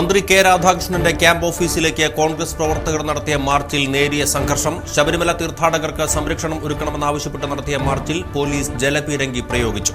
മന്ത്രി കെ രാധാകൃഷ്ണന്റെ ക്യാമ്പ് ഓഫീസിലേക്ക് കോൺഗ്രസ് പ്രവർത്തകർ നടത്തിയ മാർച്ചിൽ നേരിയ സംഘർഷം. ശബരിമല തീർത്ഥാടകർക്ക് സംരക്ഷണം ഒരുക്കണമെന്നാവശ്യപ്പെട്ട് നടത്തിയ മാർച്ചിൽ പോലീസ് ജലപീരങ്കി പ്രയോഗിച്ചു.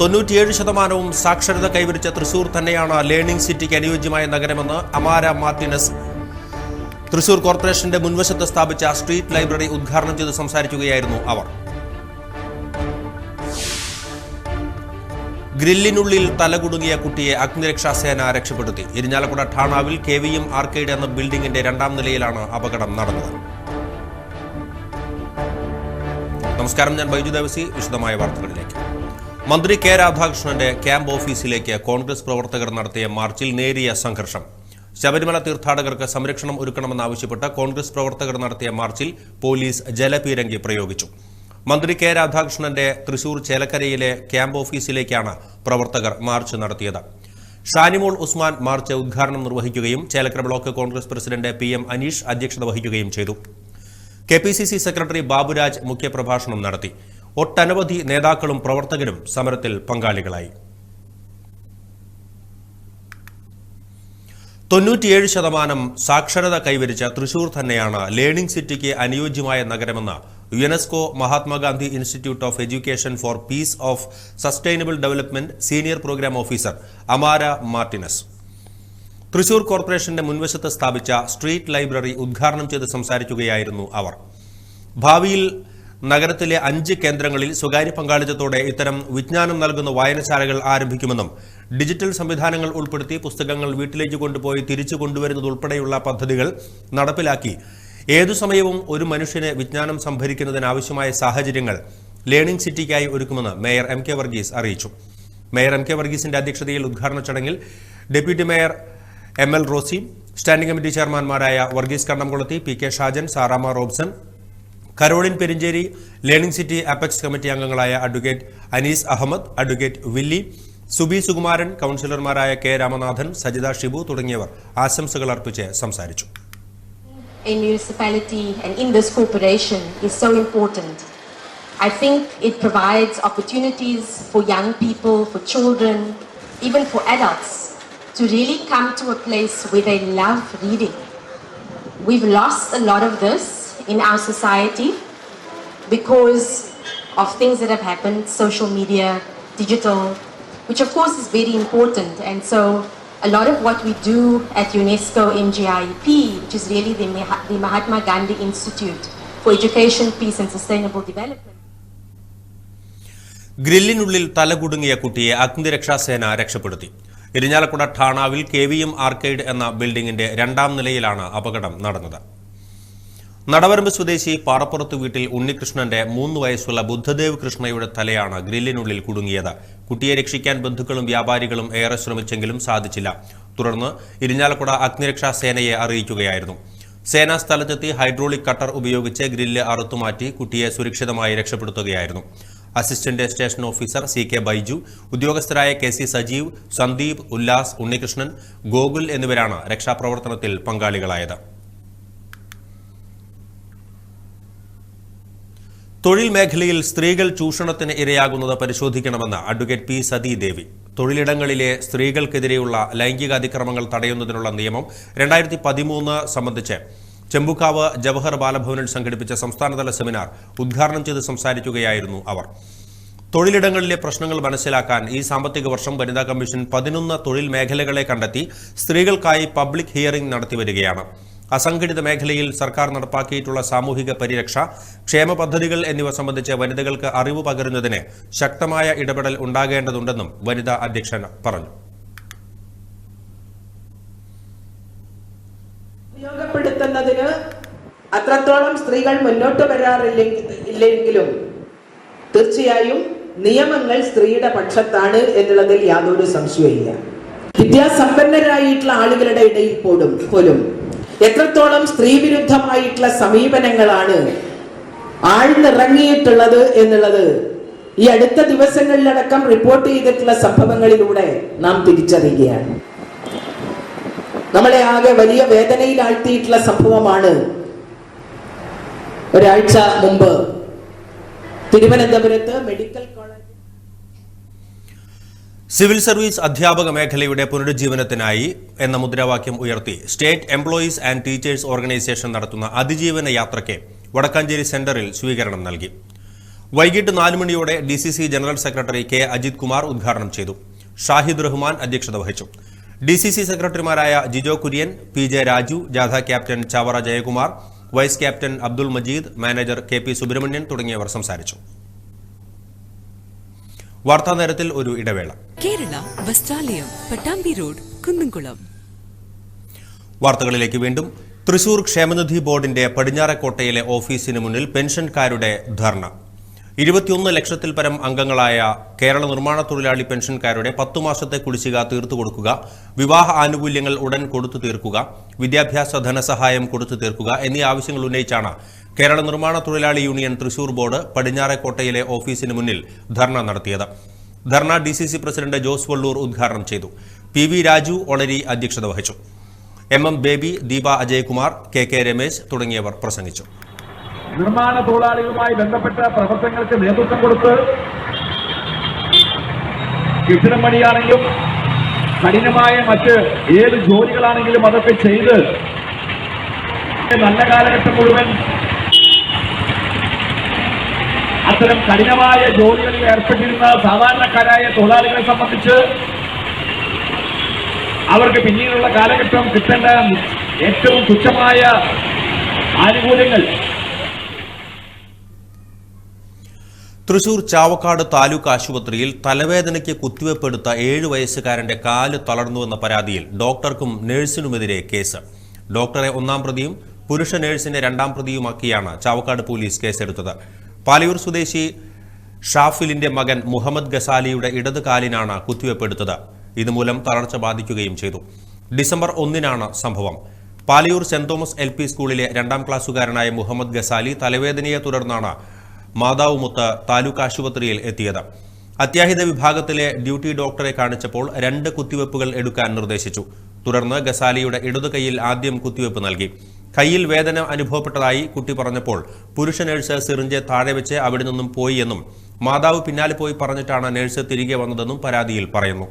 തൊണ്ണൂറ്റിയേഴ് ശതമാനവും സാക്ഷരത കൈവരിച്ച തൃശൂർ തന്നെയാണ് ലേണിംഗ് സിറ്റിക്ക് അനുയോജ്യമായ നഗരമെന്ന് അമാര മാർട്ടിനസ് തൃശൂർ കോർപ്പറേഷന്റെ മുൻവശത്ത് സ്ഥാപിച്ച സ്ട്രീറ്റ് ലൈബ്രറി ഉദ്ഘാടനം ചെയ്ത് സംസാരിക്കുകയായിരുന്നു അവർ. ഗ്രില്ലിനുള്ളിൽ തലകുടുങ്ങിയ കുട്ടിയെ അഗ്നിരക്ഷാസേന രക്ഷപ്പെടുത്തി. ഇരിഞ്ഞാലക്കുട ഠാണാവിൽ കെ വി എം ആർക്കേഡ് എന്ന ബിൽഡിംഗിന്റെ രണ്ടാം നിലയിലാണ് അപകടം നടന്നത്. നമസ്കാരം ഞാൻ ബൈജു ദേവസി. വിശദമായ വാർത്തകളിലേക്ക്. മന്ത്രി കെ രാധാകൃഷ്ണന്റെ ക്യാമ്പ് ഓഫീസിലേക്ക് കോൺഗ്രസ് പ്രവർത്തകർ നടത്തിയ മാർച്ചിൽ നേരിയ സംഘർഷം. ശബരിമല തീർത്ഥാടകർക്ക് സംരക്ഷണം ഒരുക്കണമെന്നാവശ്യപ്പെട്ട് കോൺഗ്രസ് പ്രവർത്തകർ നടത്തിയ മാർച്ചിൽ പോലീസ് ജലപീരങ്കി പ്രയോഗിച്ചു. മന്ത്രി കെ രാധാകൃഷ്ണന്റെ തൃശൂർ ചേലക്കരയിലെ ക്യാമ്പ് ഓഫീസിലേക്കാണ് പ്രവർത്തകർ മാർച്ച് നടത്തിയത്. ഷാനിമോൾ ഉസ്മാൻ മാർച്ച് ഉദ്ഘാടനം നിർവഹിക്കുകയും Chelakkara block Congress president P M Aneesh അധ്യക്ഷത വഹിക്കുകയും ചെയ്തു. കെ സെക്രട്ടറി ബാബുരാജ് മുഖ്യപ്രഭാഷണം നടത്തി. ഒട്ടനവധി നേതാക്കളും പ്രവർത്തകരും സമരത്തിൽ പങ്കാളികളായി. തൊണ്ണൂറ്റിയേഴ് ശതമാനം സാക്ഷരത കൈവരിച്ച തൃശൂർ തന്നെയാണ് ലേണിംഗ് സിറ്റിക്ക് അനുയോജ്യമായ നഗരമെന്ന് UNESCO Mahatma Gandhi institute of education for peace of sustainable development senior programme officer Amara Martinez. Thrissur കോർപ്പറേഷന്റെ മുൻവശത്ത് സ്ഥാപിച്ച സ്ട്രീറ്റ് ലൈബ്രറി ഉദ്ഘാടനം ചെയ്ത് സംസാരിക്കുകയായിരുന്നു അവർ. ഭാവിയിൽ നഗരത്തിലെ അഞ്ച് കേന്ദ്രങ്ങളിൽ സ്വകാര്യ പങ്കാളിത്തത്തോടെ ഇത്തരം വിജ്ഞാനം നൽകുന്ന വായനശാലകൾ ആരംഭിക്കുമെന്നും ഡിജിറ്റൽ സംവിധാനങ്ങൾ ഉൾപ്പെടുത്തി പുസ്തകങ്ങൾ വീട്ടിലേക്ക് കൊണ്ടുപോയി തിരിച്ചു കൊണ്ടുവരുന്നതുൾപ്പെടെയുള്ള പദ്ധതികൾ നടപ്പിലാക്കി ഏതു സമയവും ഒരു മനുഷ്യന് വിജ്ഞാനം സംഭരിക്കുന്നതിനാവശ്യമായ സാഹചര്യങ്ങൾ ലേണിംഗ് സിറ്റിക്കായി ഒരുക്കുമെന്ന് മേയർ എം കെ വർഗീസ് അറിയിച്ചു. മേയർ എം കെ വർഗീസിന്റെ അധ്യക്ഷതയിൽ ഉദ്ഘാടന ചടങ്ങിൽ deputy mayor M L Rosy standing committee ചെയർമാൻമാരായ Varghese Kannamkulathi P K Shajan Saramma Robson Caroline Perinchery learning city apex committee അംഗങ്ങളായ advocate Anees Ahmed advocate Willy Subi Sukumaran കൗൺസിലർമാരായ കെ രാമനാഥൻ സജിത ഷിബു തുടങ്ങിയവർ ആശംസകൾ അർപ്പിച്ച് സംസാരിച്ചു. A municipality and in this corporation is so important. I think it provides opportunities for young people, for children, even for adults to really come to a place where they love reading. We've lost a lot of this in our society because of things that have happened, social media, digital, which of course is very important. And so a lot of what we do at UNESCO in GIEP, which is really the, Mah the Mahatma Gandhi Institute for Education, Peace and Sustainable Development. ഗ്രില്ലിനുള്ളിൽ തലകുടുങ്ങിയ കുട്ടിയെ അഗ്നിരക്ഷാസേന രക്ഷപ്പെടുത്തി ഇരിഞ്ഞാലക്കുട ഠാണാവിൽ K V M arcade എന്ന ബിൽഡിംഗിന്റെ രണ്ടാം നിലയിലാണ് അപകടം നടന്നത് നടവരമ്പ് സ്വദേശി പാറപ്പുറത്ത് വീട്ടിൽ ഉണ്ണികൃഷ്ണന്റെ മൂന്ന് വയസ്സുള്ള ബുദ്ധദേവ് കൃഷ്ണയുടെ തലയാണ് ഗ്രില്ലിനുള്ളിൽ കുടുങ്ങിയത്. കുട്ടിയെ രക്ഷിക്കാൻ ബന്ധുക്കളും വ്യാപാരികളും ഏറെ ശ്രമിച്ചെങ്കിലും സാധിച്ചില്ല. തുടർന്ന് ഇരിഞ്ഞാലക്കുട അഗ്നിരക്ഷാ സേനയെ അറിയിക്കുകയായിരുന്നു. സേനാ സ്ഥലത്തെത്തി ഹൈഡ്രോളിക് കട്ടർ ഉപയോഗിച്ച് ഗ്രില്ല് അറുത്തുമാറ്റി കുട്ടിയെ സുരക്ഷിതമായി രക്ഷപ്പെടുത്തുകയായിരുന്നു. Assistant station officer C K Baiju ഉദ്യോഗസ്ഥരായ K C Sajeev Sandeep Ullas Unnikrishnan Gokul എന്നിവരാണ് രക്ഷാപ്രവർത്തനത്തിൽ പങ്കാളികളായത്. തൊഴിൽ മേഖലയിൽ സ്ത്രീകൾ ചൂഷണത്തിന് ഇരയാകുന്നത് പരിശോധിക്കണമെന്ന് അഡ്വക്കേറ്റ് പി സതീദേവി. തൊഴിലിടങ്ങളിലെ സ്ത്രീകൾക്കെതിരെയുള്ള ലൈംഗിക അതിക്രമങ്ങൾ തടയുന്നതിനുള്ള നിയമം രണ്ടായിരത്തി പതിമൂന്ന് സംബന്ധിച്ച് ചെമ്പുക്കാവ് ജവഹർ ബാലഭവനിൽ സംഘടിപ്പിച്ച സംസ്ഥാനതല സെമിനാർ ഉദ്ഘാടനം ചെയ്ത് സംസാരിക്കുകയായിരുന്നു അവർ. തൊഴിലിടങ്ങളിലെ പ്രശ്നങ്ങൾ മനസ്സിലാക്കാൻ ഈ സാമ്പത്തിക വർഷം വനിതാ കമ്മീഷൻ പതിനൊന്ന് തൊഴിൽ മേഖലകളെ കണ്ടെത്തി സ്ത്രീകൾക്കായി പബ്ലിക് ഹിയറിംഗ് നടത്തിവരികയാണ് അസംഘടിത മേഖലയിൽ സർക്കാർ നടപ്പാക്കിയിട്ടുള്ള സാമൂഹിക പരിരക്ഷ ക്ഷേമ പദ്ധതികൾ എന്നിവ സംബന്ധിച്ച് വനിതകൾക്ക് അറിവ് പകരുന്നതിന് ശക്തമായ ഇടപെടൽ ഉണ്ടാകേണ്ടതുണ്ടെന്നും വനിതാ അധ്യക്ഷൻ പറഞ്ഞു. ഉപയോഗപ്പെടുത്തുന്നതിന് അത്രത്തോളം സ്ത്രീകൾ മുന്നോട്ട് വരാറില്ലെങ്കിലും തീർച്ചയായും നിയമങ്ങൾ സ്ത്രീയുടെ പക്ഷത്താണ് എന്നുള്ളതിൽ യാതൊരു സംശയവുമില്ല. വിദ്യാസമ്പന്നരായിട്ടുള്ള ആളുകളുടെ ഇടയിൽ പോലും പോലും എത്രത്തോളം സ്ത്രീവിരുദ്ധമായിട്ടുള്ള സമീപനങ്ങളാണ് ആഴ്ന്നിറങ്ങിയിട്ടുള്ളത് എന്നുള്ളത് ഈ അടുത്ത ദിവസങ്ങളിലടക്കം റിപ്പോർട്ട് ചെയ്തിട്ടുള്ള സംഭവങ്ങളിലൂടെ നാം തിരിച്ചറിയുകയാണ്. നമ്മളെ ആകെ വലിയ വേദനയിൽ ആഴ്ത്തിയിട്ടുള്ള സംഭവമാണ് ഒരാഴ്ച മുമ്പ് തിരുവനന്തപുരത്ത് മെഡിക്കൽ കോളേജ് സിവിൽ സർവീസ് അധ്യാപക മേഖലയുടെ പുനരുജ്ജീവനത്തിനായി എന്ന മുദ്രാവാക്യം ഉയർത്തി state employees and teachers organisation നടത്തുന്ന അതിജീവന യാത്രയ്ക്ക് വടക്കാഞ്ചേരി സെന്ററിൽ സ്വീകരണം നൽകി. വൈകിട്ട് നാല് മണിയോടെ D C C general secretary K Ajith Kumar ഉദ്ഘാടനം ചെയ്തു. ഷാഹിദ് റഹ്മാൻ അധ്യക്ഷത വഹിച്ചു. ഡി സി സി സെക്രട്ടറിമാരായ ജിജോ കുര്യൻ പി ജെ രാജു ജാഥ captain Chavara Jayakumar vice captain Abdul Majeed manager K P Subramanian തുടങ്ങിയവർ സംസാരിച്ചു. വാർത്താ നേരത്തിൽ ഒരു ഇടവേള. കേരള ബസ്റ്റാലയം പട്ടാമ്പി റോഡ് കുന്നംകുളം. വാർത്തകളിലേക്ക് വീണ്ടും. തൃശൂർ ക്ഷേമനിധി ബോർഡിന്റെ പടിഞ്ഞാറക്കോട്ടയിലെ ഓഫീസിന് മുന്നിൽ പെൻഷൻകാരുടെ ധർണ. ഇരുപത്തിയൊന്ന് ലക്ഷത്തിൽ പരം അംഗങ്ങളായ കേരള നിർമ്മാണ തൊഴിലാളി പെൻഷൻകാരുടെ പത്തു മാസത്തെ കുടിശ്ശിക തീർത്തു കൊടുക്കുക വിവാഹ ആനുകൂല്യങ്ങൾ ഉടൻ കൊടുത്തു തീർക്കുക വിദ്യാഭ്യാസ ധനസഹായം കൊടുത്തു തീർക്കുക എന്നീ ആവശ്യങ്ങൾ ഉന്നയിച്ചാണ് കേരള നിർമ്മാണ തൊഴിലാളി യൂണിയൻ തൃശൂർ ബോർഡ് പടിഞ്ഞാറേക്കോട്ടയിലെ ഓഫീസിന് മുന്നിൽ ധർണ നടത്തിയത്. ധർണ D C C president Jose Vallur ഉദ്ഘാടനം ചെയ്തു. പി വി രാജു ഒളരി അധ്യക്ഷത വഹിച്ചു. M M Baby Deepa Ajaykumar K K Ramesh തുടങ്ങിയവർ പ്രസംഗിച്ചു. നിർമ്മാണ തൊഴിലാളികളുമായി ബന്ധപ്പെട്ട പ്രവർത്തനങ്ങൾക്ക് നേതൃത്വം കൊടുത്ത് കെട്ടിടം പണിയാണെങ്കിലും കഠിനമായ മറ്റ് ഏത് ജോലികളാണെങ്കിലും അതൊക്കെ ചെയ്ത് നല്ല കാലഘട്ടം മുഴുവൻ അത്തരം കഠിനമായ ജോലികളിൽ ഏർപ്പെട്ടിരുന്ന സാധാരണക്കാരായ തൊഴിലാളികളെ സംബന്ധിച്ച് അവർക്ക് പിന്നീടുള്ള കാലഘട്ടം കിട്ടേണ്ട ഏറ്റവും തുച്ഛമായ ആനുകൂല്യങ്ങൾ. തൃശൂർ ചാവക്കാട് താലൂക്ക് ആശുപത്രിയിൽ തലവേദനയ്ക്ക് കുത്തിവെപ്പെടുത്ത ഏഴു വയസ്സുകാരന്റെ കാൽ തളർന്നുവെന്ന പരാതിയിൽ ഡോക്ടർക്കും നഴ്സിനുമെതിരെ കേസ്. ഡോക്ടറെ ഒന്നാം പ്രതിയും പുരുഷ നഴ്സിനെ രണ്ടാം പ്രതിയുമാക്കിയാണ് ചാവക്കാട് പോലീസ് കേസെടുത്തത്. പാലയൂർ സ്വദേശി ഷാഫിലിന്റെ മകൻ മുഹമ്മദ് ഗസാലിയുടെ ഇടത് കാലിനാണ് കുത്തിവെപ്പെടുത്തത്. ഇതുമൂലം തളർച്ച ബാധിക്കുകയും ചെയ്തു. ഡിസംബർ ഒന്നിനാണ് സംഭവം. പാലിയൂർ സെന്റ് തോമസ് എൽ സ്കൂളിലെ രണ്ടാം ക്ലാസ്സുകാരനായ മുഹമ്മദ് ഗസാലി തലവേദനയെ തുടർന്നാണ് മാതാവുമൊത്ത് താലൂക്ക് ആശുപത്രിയിൽ എത്തിയത്. അത്യാഹിത വിഭാഗത്തിലെ ഡ്യൂട്ടി ഡോക്ടറെ കാണിച്ചപ്പോൾ രണ്ട് കുത്തിവെപ്പുകൾ എടുക്കാൻ നിർദ്ദേശിച്ചു. തുടർന്ന് ഗസാലിയുടെ ഇടതു കൈയിൽ ആദ്യം കുത്തിവെപ്പ് നൽകി. കയ്യിൽ വേദന അനുഭവപ്പെട്ടതായി കുട്ടി പറഞ്ഞപ്പോൾ പുരുഷ നഴ്സ് സിറിഞ്ച് താഴെ വെച്ച് അവിടെ നിന്നും പോയി എന്നും മാതാവ് പിന്നാലെ പോയി പറഞ്ഞിട്ടാണ് നഴ്സ് തിരികെ വന്നതെന്നും പരാതിയിൽ പറയുന്നു.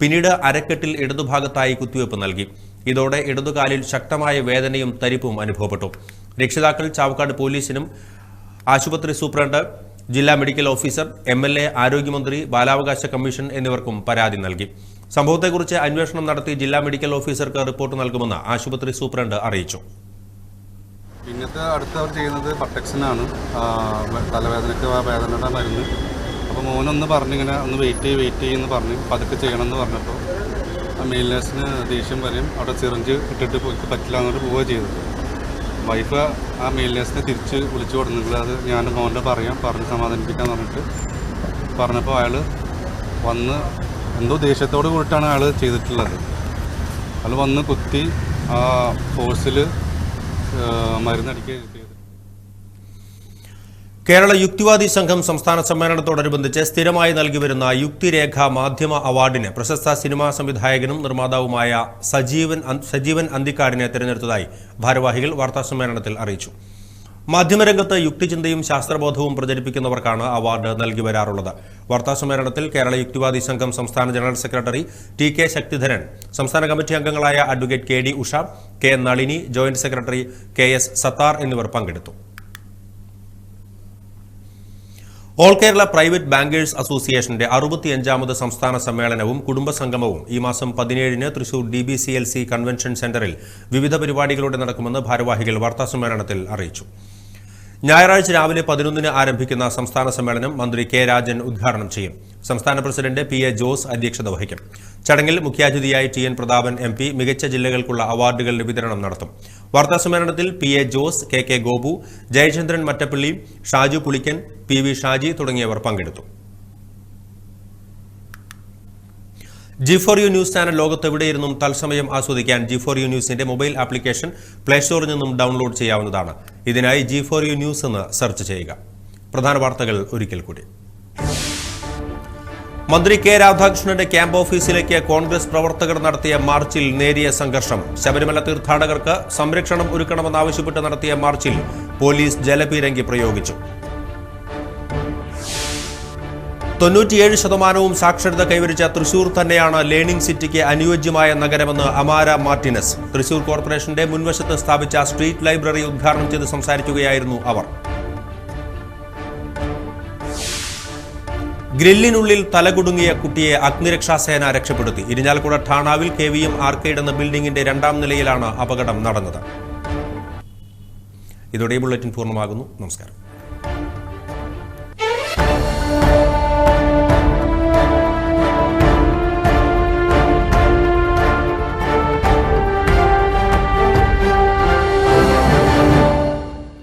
പിന്നീട് അരക്കെട്ടിൽ ഇടതുഭാഗത്തായി കുത്തിവെപ്പ് നൽകി. ഇതോടെ ഇടതുകാലിൽ ശക്തമായ വേദനയും തരിപ്പും അനുഭവപ്പെട്ടു. രക്ഷിതാക്കൾ ചാവക്കാട് പോലീസിനും ആശുപത്രി സൂപ്രണ്ട് ജില്ലാ medical officer M L A ആരോഗ്യമന്ത്രി ബാലാവകാശ കമ്മീഷൻ എന്നിവർക്കും പരാതി നൽകി. സംഭവത്തെക്കുറിച്ച് അന്വേഷണം നടത്തി ജില്ലാ മെഡിക്കൽ ഓഫീസർക്ക് റിപ്പോർട്ട് നൽകുമെന്ന് ആശുപത്രി സൂപ്രണ്ട് അറിയിച്ചു. പിന്നത്തെ അടുത്ത് അവർ ചെയ്യുന്നത് ബട്ടക്സിനാണ് തലവേദനയ്ക്ക് ആ വേദനയുടെ മരുന്ന്. അപ്പോൾ മോനൊന്ന് പറഞ്ഞിങ്ങനെ ഒന്ന് വെയിറ്റ് ചെയ്യ് വെയിറ്റ് ചെയ്യുമെന്ന് പറഞ്ഞു. പതുക്കെ ചെയ്യണം എന്ന് പറഞ്ഞപ്പോൾ ആ മെയിൽ നേഴ്സിന് ദേഷ്യം വരും. അവിടെ സിറിഞ്ച് ഇട്ടിട്ട് പോയി പറ്റില്ല എന്നിട്ട് പോവുക ചെയ്തത്. വൈഫ് ആ മെയിൽ നേഴ്സിനെ തിരിച്ച് വിളിച്ചു കൊടുക്കുന്നത് അത് ഞാൻ മോന്റെ പറയാം പറഞ്ഞ് സമാധാനിപ്പിക്കാൻ പറഞ്ഞിട്ട്. പറഞ്ഞപ്പോൾ അയാൾ വന്ന് എന്തോ ദേഷ്യത്തോട് കൂടിയിട്ടാണ് അയാൾ ചെയ്തിട്ടുള്ളത്. അയാൾ വന്ന് കുത്തി ആ ഫോഴ്സിൽ മരുന്നടിക്കുക ചെയ്തത് കേരള യുക്തിവാദി സംഘം സംസ്ഥാന സമ്മേളനത്തോടനുബന്ധിച്ച് സ്ഥിരമായി നൽകിവരുന്ന യുക്തിരേഖ മാധ്യമ അവാർഡിന് പ്രശസ്ത സിനിമാ സംവിധായകനും നിർമ്മാതാവുമായ സജീവൻ സജീവൻ അന്തിക്കാടിനെ തിരഞ്ഞെടുത്തതായി ഭാരവാഹികൾ വാർത്താസമ്മേളനത്തിൽ അറിയിച്ചു. മാധ്യമരംഗത്ത് യുക്തിചിന്തയും ശാസ്ത്രബോധവും പ്രചരിപ്പിക്കുന്നവർക്കാണ് അവാർഡ് നൽകി വരാറുള്ളത്. വാർത്താസമ്മേളനത്തിൽ കേരള യുക്തിവാദി സംഘം സംസ്ഥാന general secretary T K Sakthidharan സംസ്ഥാന കമ്മിറ്റി അംഗങ്ങളായ advocate K D Usha K Nalini joint secretary K S Sathar എന്നിവർ പങ്കെടുത്തു. ഓൾ കേരള പ്രൈവറ്റ് ബാങ്കേഴ്സ് അസോസിയേഷന്റെ അറുപത്തിയഞ്ചാമത് സംസ്ഥാന സമ്മേളനവും കുടുംബസംഗമവും ഈ മാസം പതിനേഴിന് Thrissur D B C L C convention centre വിവിധ പരിപാടികളോടെ നടക്കുമെന്ന് ഭാരവാഹികൾ വാർത്താസമ്മേളനത്തിൽ അറിയിച്ചു. ഞായറാഴ്ച രാവിലെ പതിനൊന്നിന് ആരംഭിക്കുന്ന സംസ്ഥാന സമ്മേളനം മന്ത്രി കെ രാജൻ ഉദ്ഘാടനം ചെയ്യും. സംസ്ഥാന പ്രസിഡന്റ് പി എ ജോസ് അധ്യക്ഷത വഹിക്കും. ചടങ്ങിൽ മുഖ്യാതിഥിയായി T N Prathapan M P മികച്ച ജില്ലകൾക്കുള്ള അവാർഡുകളുടെ വിതരണം നടത്തും. വാർത്താസമ്മേളനത്തിൽ P A Jose K K Gopu Jayachandran Mattappally Shaju Pulikkan P V Shaji തുടങ്ങിയവർ പങ്കെടുത്തു. G four U news channel ലോകത്തെവിടെയിരുന്നും തത്സമയം ആസ്വദിക്കാൻ ജി ഫോർ യു ന്യൂസിന്റെ മൊബൈൽ ആപ്ലിക്കേഷൻ പ്ലേ സ്റ്റോറിൽ നിന്നും ഡൗൺലോഡ് ചെയ്യാവുന്നതാണ്. ഇതിനായി ജി ഫോർ യു ന്യൂസ് എന്ന് സെർച്ച് ചെയ്യുക. പ്രധാന വാർത്തകൾ ഒരിക്കൽ കൂടി. മന്ത്രി കെ രാധാകൃഷ്ണന്റെ ക്യാമ്പ് ഓഫീസിലേക്ക് കോൺഗ്രസ് പ്രവർത്തകർ നടത്തിയ മാർച്ചിൽ നേരിയ സംഘർഷം. ശബരിമല തീർത്ഥാടകർക്ക് സംരക്ഷണം ഒരുക്കണമെന്നാവശ്യപ്പെട്ട് നടത്തിയ മാർച്ചിൽ പോലീസ് ജലപീരങ്കി പ്രയോഗിച്ചു. തൊണ്ണൂറ്റിയേഴ് ശതമാനവും സാക്ഷരത കൈവരിച്ച തൃശൂർ തന്നെയാണ് ലേണിംഗ് സിറ്റിക്ക് അനുയോജ്യമായ നഗരമെന്ന് അമാര മാർട്ടിനസ്. തൃശൂർ കോർപ്പറേഷന്റെ മുൻവശത്ത് സ്ഥാപിച്ച സ്ട്രീറ്റ് ലൈബ്രറി ഉദ്ഘാടനം ചെയ്ത് സംസാരിക്കുകയായിരുന്നു അവർ. ഗ്രില്ലിനുള്ളിൽ തലകുടുങ്ങിയ കുട്ടിയെ അഗ്നിരക്ഷാസേന രക്ഷപ്പെടുത്തി. ഇരിഞ്ഞാലക്കുട ഠാണാവിൽ കെ വി എം ആർക്കേഡ് എന്ന ബിൽഡിംഗിന്റെ രണ്ടാം നിലയിലാണ് അപകടം നടന്നത്. ഇതോടെ ബുള്ളറ്റിൻ പൂർണമാകുന്നു. നമസ്കാരം.